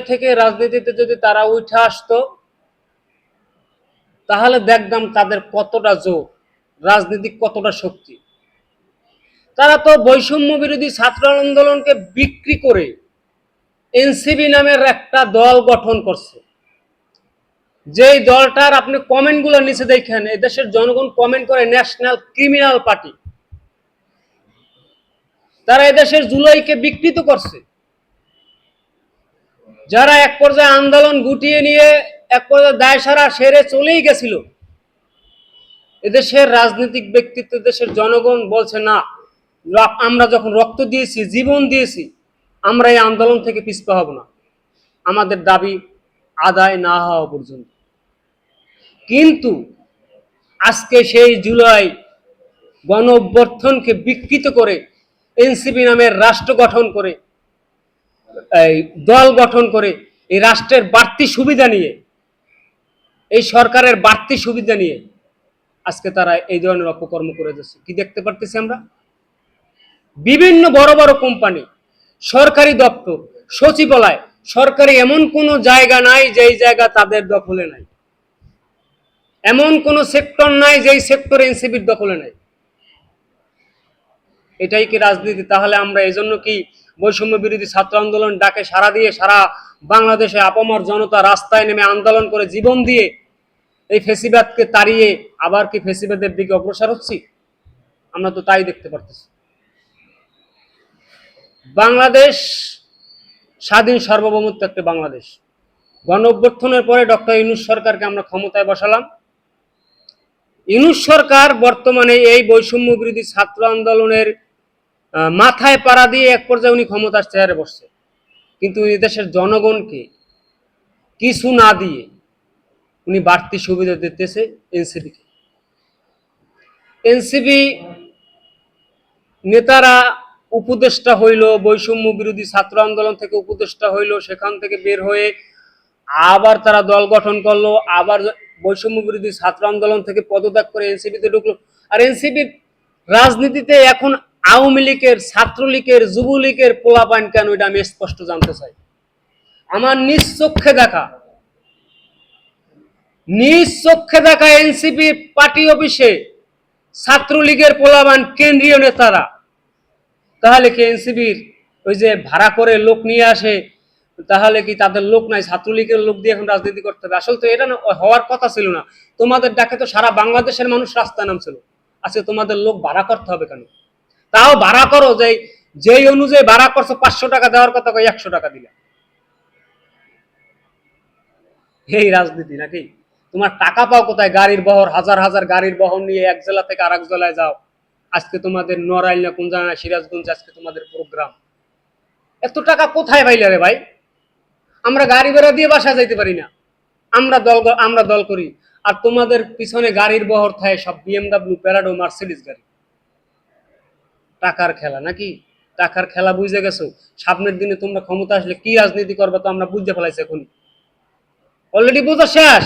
থেকে রাজনীতিতে যদি তারা উঠে আসতো, তাহলে দেখতাম তাদের কতটা জোর রাজনীতিক কতটা শক্তি। তারা তো বৈষম্য বিরোধী ছাত্র আন্দোলনকে বিক্রি করে এনসিবি নামের একটা দল গঠন করছে। যেই দলটার আপনি কমেন্টগুলো নিচে দেখেন এদেশের জনগণ কমেন্ট করে ন্যাশনাল ক্রিমিনাল পার্টি। তারা এদেশের জুলাইকে বিকৃত করছে। যারা এক পর্যায়ে আন্দোলন গুটিয়ে নিয়ে এক পর্যায়ে দায় সারা সেরে চলেই গেছিল, এদেশের রাজনৈতিক ব্যক্তিত্ব দেশের জনগণ বলছে, না আমরা যখন রক্ত দিয়েছি, জীবন দিয়েছি, আমরা এই আন্দোলন থেকে পিছপা হব না। আমাদের দাবি আদায় না হওয়া পর্যন্ত। কিন্তু আজকে সেই জুলাই গণ অভ্যর্থনকে বিকৃত করে, এনসিপি নামের রাষ্ট্র গঠন করে এই দল গঠন করে এই রাষ্ট্রের বাড়তি সুবিধা নিয়ে, এই সরকারের বাড়তি সুবিধা নিয়ে আজকে তারা এই ধরনের অপকর্ম করে যাচ্ছে। কি দেখতে পারতেছি আমরা? বিভিন্ন বড় বড় কোম্পানি, সরকারি দপ্তর, সচিবালয়, সরকারি এমন কোনো জায়গা নাই যেই জায়গা তাদের দখলে নাই। এমন কোনো সেক্টর নাই যেই সেক্টর এনসিবির দখলে নাই। এটাই কি রাজনীতি? তাহলে আমরা এই জন্য কি বৈষম্য বিরোধী ছাত্র আন্দোলন ডাকে সারা দিয়ে সারা বাংলাদেশে আপামর জনতা রাস্তায় নেমে আন্দোলন করে জীবন দিয়ে এই ফেসিবাদকে তাড়িয়ে আবার কি ফেসিবাদের দিকে অগ্রসর হচ্ছি? আমরা তো তাই দেখতে পারতেছি। বাংলাদেশ স্বাধীন সার্বভৌমত্ব একটা বাংলাদেশ। গণ অভ্যর্থনের পরে ডক্টর ইনুস সরকারকে আমরা ক্ষমতায় বসালাম। ইনুস সরকার বর্তমানে এই বৈষম্য বিরোধী ছাত্র আন্দোলনের মাথায় পাড়া দিয়ে এক পর্যায়ে উনি ক্ষমতার চেয়ারে বসছে। কিন্তু দেশের জনগণকে কিছু না দিয়ে উনি বাড়তি সুবিধা দিতেছে এনসিপিকে। এনসিপি নেতারা উপদেষ্টা হইল, বৈষম্য বিরোধী ছাত্র আন্দোলন থেকে উপদেষ্টা হইল, সেখান থেকে বের হয়ে আবার তারা দল গঠন করল, আবার বৈষম্য বিরোধী ছাত্র আন্দোলন থেকে পদত্যাগ করে এনসিপিতে ঢুকলো। আর এনসিপির রাজনীতিতে এখন আওয়ামী লীগের, ছাত্রলীগের, যুবলীগের পোলাপান কেন এটা আমি স্পষ্ট জানতে চাই? আমার নিজ চক্ষে দেখা, নিজ চক্ষে দেখা এনসিপি পার্টি অফিসে ছাত্রলীগের পোলাবান কেন্দ্রীয় নেতারা, তাহলে কি এনসিবির ওই যে ভাড়া করে লোক নিয়ে আসে, তাহলে কি তাদের লোক নাই? ছাত্রলীগের লোক দিয়ে এখন রাজনীতি করতে হবে। আসলে তো এটা হওয়ার কথা ছিল না। তোমাদের ডাকে তো সারা বাংলাদেশের মানুষ রাস্তায় নামছিল। আজকে তোমাদের লোক ভাড়া করতে হবে কেন? তাও ভাড়া করো যে, যেই অনুযায়ী ভাড়া করছ, পাঁচশো টাকা দেওয়ার কথা একশো টাকা দিলা। এই রাজনীতি নাকি? তোমার টাকা পাও কোথায়? গাড়ির বহর, হাজার হাজার গাড়ির বহর নিয়ে এক জেলা থেকে আরেক জেলায় যাও। আজকে তোমাদের নড়াইল না কোন জায়গায় সিরাজগঞ্জ, আজকে তোমাদের প্রোগ্রাম। এত টাকা কোথায় পাইলে রে ভাই? আমরা গাড়ি ভাড়া দিয়ে বাসা যাইতে পারি না। আমরা দল আমরা দল করি। আর তোমাদের পিছনে গাড়ির বহর থাকে সব বিএমডাব্লিউ প্যারাডো মার্সিডিস গাড়ি। টাকার খেলা, নাকি? টাকার খেলা বুঝে গেছো? সামনের দিনে তোমরা ক্ষমতা আসলে কি রাজনীতি করবে তো আমরা বুঝতে ফেলাইছি এখন অলরেডি বোঝা শেষ!